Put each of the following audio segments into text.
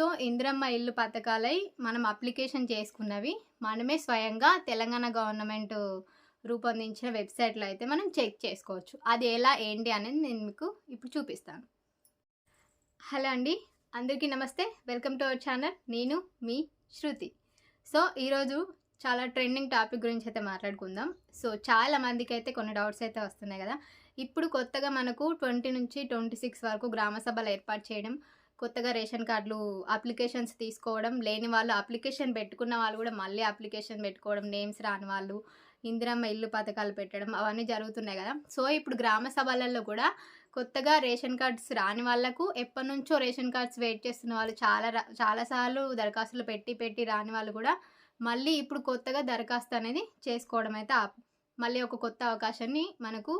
So Indiramma ఇల్లు పథకాలై మనం application చేసుకున్నవి మనమే స్వయంగా తెలంగాణ గవర్నమెంట్ రూపొందించిన వెబ్సైట్లో అయితే మనం చెక్ చేసుకోవచ్చు. అది ఎలా ఏంటి అనేది నేను మీకు ఇప్పుడు చూపిస్తాను. హలో అండి అందరికీ నమస్తే. Welcome to our channel. నేను మీ శృతి. సో ఈరోజు చాలా ట్రెండింగ్ టాపిక్ గురించి అయితే మాట్లాడుకుందాం. సో చాలా మందికి అయితే కొన్ని డౌట్స్ అయితే వస్తున్నాయి కదా. ఇప్పుడు కొత్తగా మనకు ట్వంటీ నుంచి ట్వంటీ సిక్స్ వరకు గ్రామ సభలు ఏర్పాటు చేయడం కొత్తగా రేషన్ కార్డులు అప్లికేషన్స్ తీసుకోవడం లేని వాళ్ళు అప్లికేషన్ పెట్టుకున్న వాళ్ళు కూడా మళ్ళీ అప్లికేషన్ పెట్టుకోవడం నేమ్స్ రాని వాళ్ళు ఇందిరమ్మ ఇల్లు పథకాలు పెట్టడం అవన్నీ జరుగుతున్నాయి కదా. సో ఇప్పుడు గ్రామ సభలలో కూడా కొత్తగా రేషన్ కార్డ్స్ రాని వాళ్ళకు ఎప్పటి నుంచో రేషన్ కార్డ్స్ వెయిట్ చేస్తున్న వాళ్ళు చాలా చాలాసార్లు దరఖాస్తులు పెట్టి పెట్టి రాని వాళ్ళు కూడా మళ్ళీ ఇప్పుడు కొత్తగా దరఖాస్తు అనేది చేసుకోవడం అయితే మళ్ళీ ఒక కొత్త అవకాశాన్ని మనకు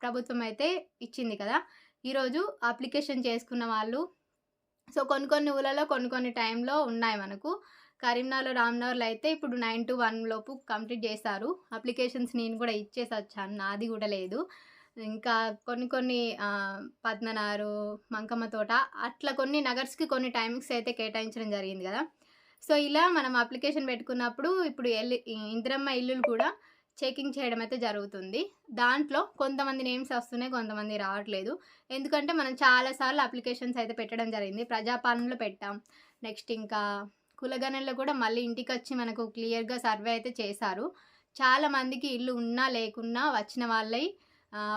ప్రభుత్వం అయితే ఇచ్చింది కదా. ఈరోజు అప్లికేషన్ చేసుకున్న వాళ్ళు. సో కొన్ని కొన్ని ఊళ్ళలో కొన్ని కొన్ని టైంలో ఉన్నాయి మనకు. కరీంనగర్లో రామ్నగర్లో అయితే ఇప్పుడు నైన్ టు వన్ లోపు కంప్లీట్ చేశారు. అప్లికేషన్స్ నేను కూడా ఇచ్చేసి వచ్చాను. నాది కూడా లేదు. ఇంకా కొన్ని కొన్ని పద్మనారు మంకమ్మ తోట అట్లా కొన్ని నగర్స్కి కొన్ని టైమింగ్స్ అయితే కేటాయించడం జరిగింది కదా. సో ఇలా మనం అప్లికేషన్ పెట్టుకున్నప్పుడు ఇప్పుడు ఎల్లి ఇందిరమ్మ ఇల్లులు కూడా చెకింగ్ చేయడం అయితే జరుగుతుంది. దాంట్లో కొంతమంది నేమ్స్ వస్తున్నాయి కొంతమంది రావట్లేదు. ఎందుకంటే మనం చాలాసార్లు అప్లికేషన్స్ అయితే పెట్టడం జరిగింది. ప్రజాపాలనలో పెట్టాం. నెక్స్ట్ ఇంకా కులగణంలో కూడా మళ్ళీ ఇంటికి వచ్చి మనకు క్లియర్గా సర్వే అయితే చేశారు. చాలా మందికి ఇల్లు ఉన్నా లేకున్నా వచ్చిన వాళ్ళై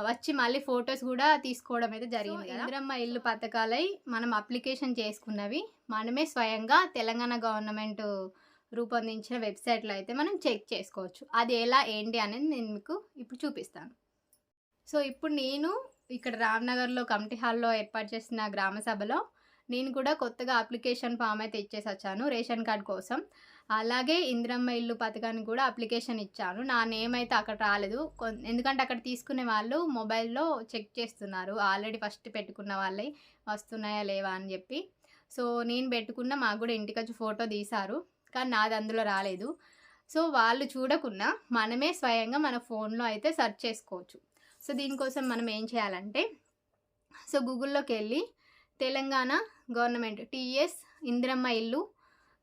వచ్చి మళ్ళీ ఫొటోస్ కూడా తీసుకోవడం అయితే జరిగింది. ఇందిరమ్మ ఇల్లు పథకాలై మనం అప్లికేషన్ చేసుకున్నవి మనమే స్వయంగా తెలంగాణ గవర్నమెంట్ రూపొందించిన వెబ్సైట్లో అయితే మనం చెక్ చేసుకోవచ్చు. అది ఎలా ఏంటి అనేది నేను మీకు ఇప్పుడు చూపిస్తాను. సో ఇప్పుడు నేను ఇక్కడ రామ్నగర్లో కమిటీ హాల్లో ఏర్పాటు చేసిన గ్రామ సభలో నేను కూడా కొత్తగా అప్లికేషన్ ఫామ్ అయితే ఇచ్చేసి వచ్చాను రేషన్ కార్డ్ కోసం. అలాగే ఇందిరమ్మ ఇల్లు పథకానికి కూడా అప్లికేషన్ ఇచ్చాను. నా నేమ్ అయితే అక్కడ రాలేదు. ఎందుకంటే అక్కడ తీసుకునే వాళ్ళు మొబైల్లో చెక్ చేస్తున్నారు. ఆల్రెడీ ఫస్ట్ పెట్టుకున్న వాళ్ళే వస్తున్నాయా లేవా అని చెప్పి. సో నేను పెట్టుకున్న మాకు కూడా ఇంటికి వచ్చి ఫోటో తీశారు. కానీ నాది అందులో రాలేదు. సో వాళ్ళు చూడకుండా మనమే స్వయంగా మన ఫోన్లో అయితే సెర్చ్ చేసుకోవచ్చు. సో దీనికోసం మనం ఏం చేయాలంటే సో గూగుల్లోకి వెళ్ళి తెలంగాణ గవర్నమెంట్ టీఎస్ ఇందిరమ్మ ఇల్లు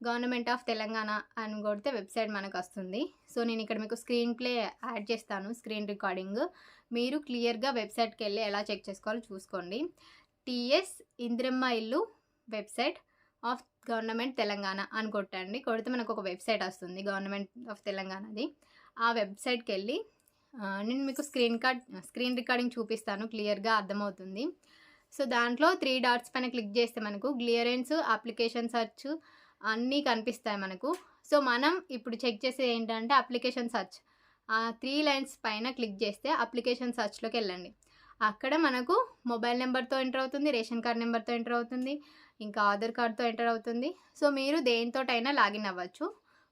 గవర్నమెంట్ ఆఫ్ తెలంగాణ అని కొడితే వెబ్సైట్ మనకు వస్తుంది సో నేను ఇక్కడ మీకు స్క్రీన్ ప్లే యాడ్ చేస్తాను స్క్రీన్ రికార్డింగ్. మీరు క్లియర్గా వెబ్సైట్కి వెళ్ళి ఎలా చెక్ చేసుకోవాలో చూసుకోండి. టీఎస్ ఇందిరమ్మ ఇల్లు వెబ్సైట్. ఆఫ్ గవర్నమెంట్ తెలంగాణ అని కొట్టండి. కొడితే మనకు ఒక వెబ్సైట్ వస్తుంది గవర్నమెంట్ ఆఫ్ తెలంగాణది. ఆ వెబ్సైట్కి వెళ్ళి నేను మీకు స్క్రీన్ కార్డ్ స్క్రీన్ రికార్డింగ్ చూపిస్తాను క్లియర్గా అర్థమవుతుంది. సో దాంట్లో త్రీ డాట్స్ పైన క్లిక్ చేస్తే మనకు క్లియరెన్స్ అప్లికేషన్ సర్చ్ అన్నీ కనిపిస్తాయి మనకు. సో మనం ఇప్పుడు చెక్ చేసేది ఏంటంటే అప్లికేషన్ సర్చ్. ఆ త్రీ లైన్స్ పైన క్లిక్ చేస్తే అప్లికేషన్ సర్చ్లోకి వెళ్ళండి. అక్కడ మనకు మొబైల్ నెంబర్తో ఎంటర్ అవుతుంది రేషన్ కార్డ్ నెంబర్తో ఎంటర్ అవుతుంది. ఇంకా ఆధార్ కార్డ్తో ఎంటర్ అవుతుంది. సో మీరు దేనితోటైనా లాగిన్ అవ్వచ్చు.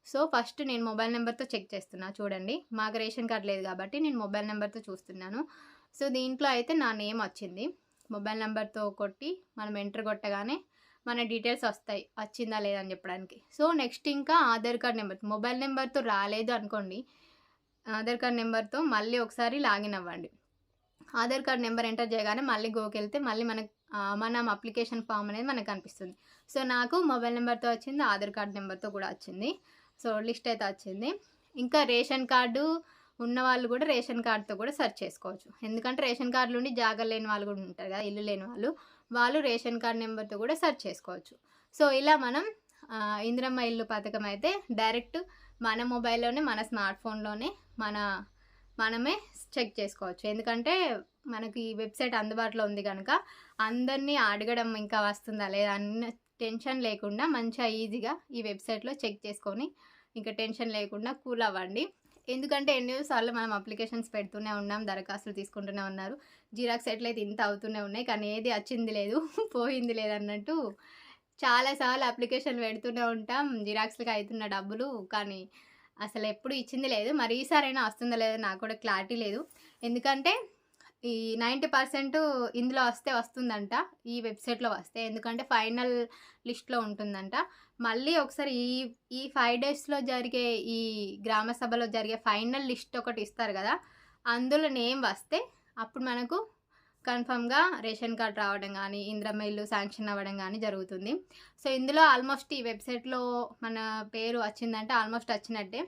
సో ఫస్ట్ నేను మొబైల్ నెంబర్తో చెక్ చేస్తున్నా. చూడండి మాకు రేషన్ కార్డ్ లేదు కాబట్టి నేను మొబైల్ నెంబర్తో చూస్తున్నాను. సో దీంట్లో అయితే నా నేమ్ వచ్చింది. మొబైల్ నెంబర్తో కొట్టి మనం ఎంటర్ కొట్టగానే మన డీటెయిల్స్ వస్తాయి. వచ్చిందా లేదా అని చెప్పడానికి. సో నెక్స్ట్ ఇంకా ఆధార్ కార్డ్ నెంబర్ మొబైల్ నెంబర్తో రాలేదు అనుకోండి ఆధార్ కార్డ్ నెంబర్తో మళ్ళీ ఒకసారి లాగిన్ అవ్వండి. ఆధార్ కార్డ్ నెంబర్ ఎంటర్ చేయగానే మళ్ళీ గోకెళ్తే మళ్ళీ మనకు మనం అప్లికేషన్ ఫామ్ అనేది మనకు కనిపిస్తుంది. సో నాకు మొబైల్ నెంబర్తో వచ్చింది ఆధార్ కార్డ్ నెంబర్తో కూడా వచ్చింది. సో లిస్ట్ అయితే వచ్చింది. ఇంకా రేషన్ కార్డు ఉన్న వాళ్ళు కూడా రేషన్ కార్డుతో కూడా సెర్చ్ చేసుకోవచ్చు. ఎందుకంటే రేషన్ కార్డులు ఉండి జాగ్రత్త లేని వాళ్ళు కూడా ఉంటారు కదా ఇల్లు లేని వాళ్ళు. వాళ్ళు రేషన్ కార్డు నెంబర్తో కూడా సెర్చ్ చేసుకోవచ్చు. సో ఇలా మనం ఇందిరమ్మ ఇల్లు పథకం అయితే డైరెక్ట్ మన మొబైల్లోనే మన స్మార్ట్ ఫోన్లోనే మన మనమే చెక్ చేసుకోవచ్చు. ఎందుకంటే మనకి ఈ వెబ్సైట్ అందుబాటులో ఉంది కనుక అందరినీ అడగడం ఇంకా వస్తుందా లేదా అన్న టెన్షన్ లేకుండా మంచిగా ఈజీగా ఈ వెబ్సైట్లో చెక్ చేసుకొని ఇంకా టెన్షన్ లేకుండా కూల్ అవ్వండి. ఎందుకంటే ఎన్ని సార్లు మనం అప్లికేషన్స్ పెడుతూనే ఉన్నాం దరఖాస్తులు తీసుకుంటూనే ఉన్నారు. జిరాక్స్ ఎట్లయితే ఇంత అవుతూనే ఉన్నాయి. కానీ ఏది వచ్చింది లేదు పోయింది లేదు అన్నట్టు చాలాసార్లు అప్లికేషన్ పెడుతూనే ఉంటాం. జిరాక్స్లకి అవుతున్న డబ్బులు కానీ అసలు ఎప్పుడు ఇచ్చింది లేదు. మరి ఈసారైనా వస్తుందో లేదో నాకు కూడా క్లారిటీ లేదు. ఎందుకంటే ఈ నైంటీ పర్సెంట్ ఇందులో వస్తే వస్తుందంట. ఈ వెబ్సైట్లో వస్తే. ఎందుకంటే ఫైనల్ లిస్ట్లో ఉంటుందంట. మళ్ళీ ఒకసారి ఈ ఈ ఫైవ్ డేస్లో జరిగే ఈ గ్రామ సభలో జరిగే ఫైనల్ లిస్ట్ ఒకటి ఇస్తారు కదా. అందులో నేమ్ వస్తే అప్పుడు మనకు కన్ఫర్మ్గా రేషన్ కార్డ్ రావడం కానీ ఇంద్రమ్మ ఇల్లు శాంక్షన్ అవ్వడం కానీ జరుగుతుంది. సో ఇందులో ఆల్మోస్ట్ ఈ వెబ్సైట్లో మన పేరు వచ్చిందంటే ఆల్మోస్ట్ వచ్చినట్టే.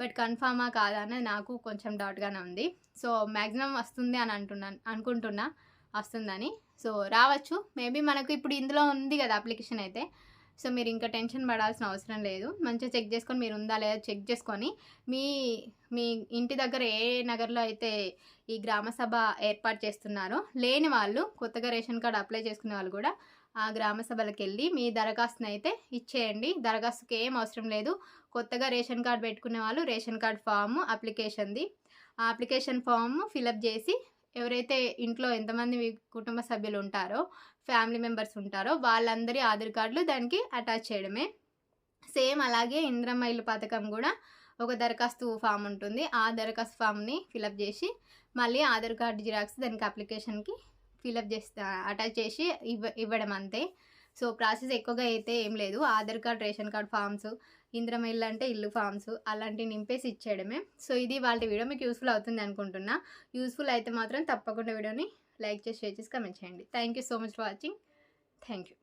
బట్ కన్ఫామా కాదా అనేది నాకు కొంచెం డౌట్గానే ఉంది. సో మ్యాక్సిమం వస్తుంది అని అంటున్నాను అనుకుంటున్నా వస్తుందని. సో రావచ్చు. మేబీ మనకు ఇప్పుడు ఇందులో ఉంది కదా అప్లికేషన్ అయితే. సో మీరు ఇంకా టెన్షన్ పడాల్సిన అవసరం లేదు. మంచిగా చెక్ చేసుకొని మీరు ఉందా లేదా చెక్ చేసుకొని మీ మీ ఇంటి దగ్గర ఏ నగర్లో అయితే ఈ గ్రామ సభ ఏర్పాటు చేస్తున్నారో లేని వాళ్ళు కొత్తగా రేషన్ కార్డు అప్లై చేసుకునే వాళ్ళు కూడా ఆ గ్రామ సభలకు వెళ్ళి మీ దరఖాస్తుని అయితే ఇచ్చేయండి. దరఖాస్తుకి ఏం అవసరం లేదు. కొత్తగా రేషన్ కార్డు పెట్టుకునే వాళ్ళు రేషన్ కార్డ్ ఫామ్ అప్లికేషన్ది. ఆ అప్లికేషన్ ఫామ్ ఫిలప్ చేసి ఎవరైతే ఇంట్లో ఎంతమంది మీ కుటుంబ సభ్యులు ఉంటారో ఫ్యామిలీ మెంబర్స్ ఉంటారో వాళ్ళందరి ఆధార్ కార్డులు దానికి అటాచ్ చేయడమే. సేమ్ అలాగే ఇంద్రమ్మ ఇల్లు పథకం కూడా ఒక దరఖాస్తు ఫామ్ ఉంటుంది. ఆ దరఖాస్తు ఫామ్ని ఫిలప్ చేసి మళ్ళీ ఆధార్ కార్డు జిరాక్స్ దానికి అప్లికేషన్కి ఫిలప్ చేస్తా అటాచ్ చేసి ఇవ్వ ఇవ్వడం అంతే సో ప్రాసెస్ ఎక్కువగా అయితే ఏం లేదు. Aadhaar card ration card forms ఇంద్రం ఇల్లు అంటే ఇల్లు ఫామ్స్ అలాంటివి నింపేసి ఇచ్చేయడమే. సో ఇది వాళ్ళ వీడియో. మీకు యూస్ఫుల్ అవుతుంది అనుకుంటున్నా. యూస్ఫుల్ అయితే మాత్రం తప్పకుండా వీడియోని లైక్ చేసి షేర్ చేసి కమెంట్ చేయండి. Thank you so much for watching thank you